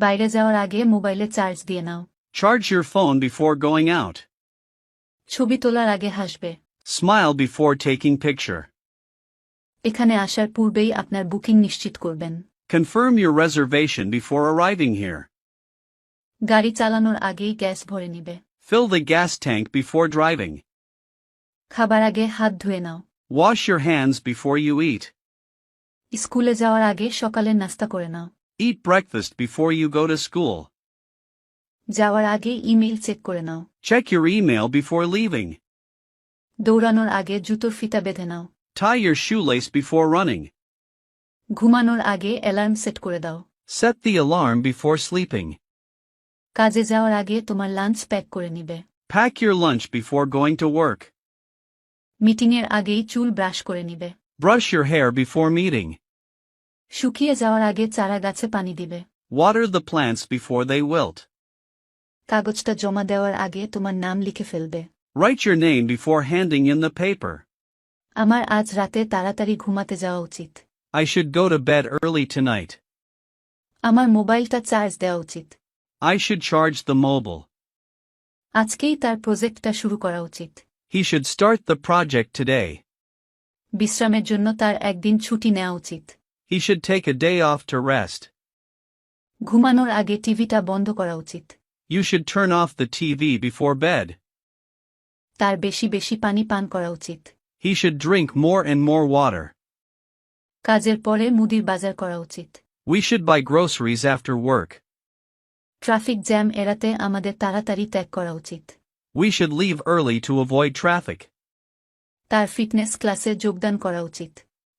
বাইরে যাওয়ার আগে মোবাইলে চার্জ দিয়ে নাও Charge your phone before going out. ছবি তোলার আগে হাসবে Smile before taking picture. এখানে আসার পূর্বেই আপনার বুকিং নিশ্চিত করবেন Confirm your reservation before arriving here. গাড়ি চালানোর আগেই গ্যাস ভরে নিবে Fill the gas tank before driving. খাবার আগে হাত ধুয়ে নাও Wash your hands before you eat. স্কুলে যাওয়ার আগে সকালের নাস্তা করে নাও Eat breakfast before you go to school. যাওয়ার আগে ইমেইল চেক করে নাও Check your email before leaving. দৌড়ানোর আগে জুতোর ফিতা বেঁধে নাও Tie your shoelace before running. ঘুমানোর আগে অ্যালার্ম সেট করে দাও Set the alarm before sleeping. কাজে যাওয়ার আগে তোমার লাঞ্চ প্যাক করে নিবে Pack your lunch before going to work. মিটিংয়ের আগেই চুল ব্রাশ করে নিবে Brush your hair before meeting. শুকিয়ে যাওয়ার আগে চারা গাছে পানি দিবে Water the plants before they wilt. কাগজটা জমা দেওয়ার আগে তোমার নাম লিখে ফেলবে Write your name before handing in the paper. আমার আজ রাতে তাড়াতাড়ি ঘুমাতে যাওয়া উচিত I should go to bed early tonight. আমার মোবাইলটা চার্জ দেওয়া উচিত I should charge the mobile. আজকেই তার প্রজেক্টটা শুরু করা উচিত He should start the project today. বিশ্রামের জন্য তার একদিন ছুটি নেওয়া উচিত He should take a day off to rest. ঘুমানোর আগে টিভিটা বন্ধ করা উচিত You should turn off the TV before bed. তার বেশি বেশি পানি পান করা উচিত He should drink more and more water. কাজের পরে মুদির বাজার করা উচিত We should buy groceries after work. Traffic jam এড়াতে আমাদের তাড়াতাড়ি ত্যাগ করা উচিত We should leave early to avoid traffic. তার ফিটনেস ক্লাসে যোগদান করা উচিত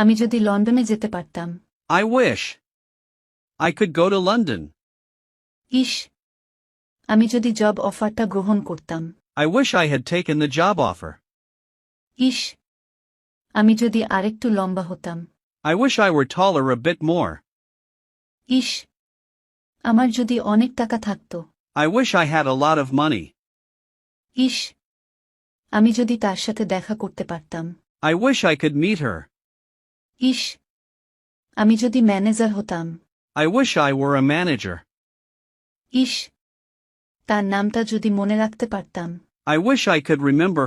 আমি যদি লন্ডনে যেতে পারতাম I wish I could go to London. ইস আমি যদি জব অফারটা গ্রহণ করতাম I wish I had taken the job offer. ইস আমি যদি আরেকটু লম্বা হতাম I wish I were taller a bit more. ইস আমার যদি অনেক টাকা থাকত I wish I had a lot of money. ইস আমি যদি তার সাথে দেখা করতে পারতাম I wish I could meet her. ইস আমি যদি ম্যানেজার হতাম I wish I were a manager. ইস তার নামটা যদি মনে রাখতে পারতাম I wish I could remember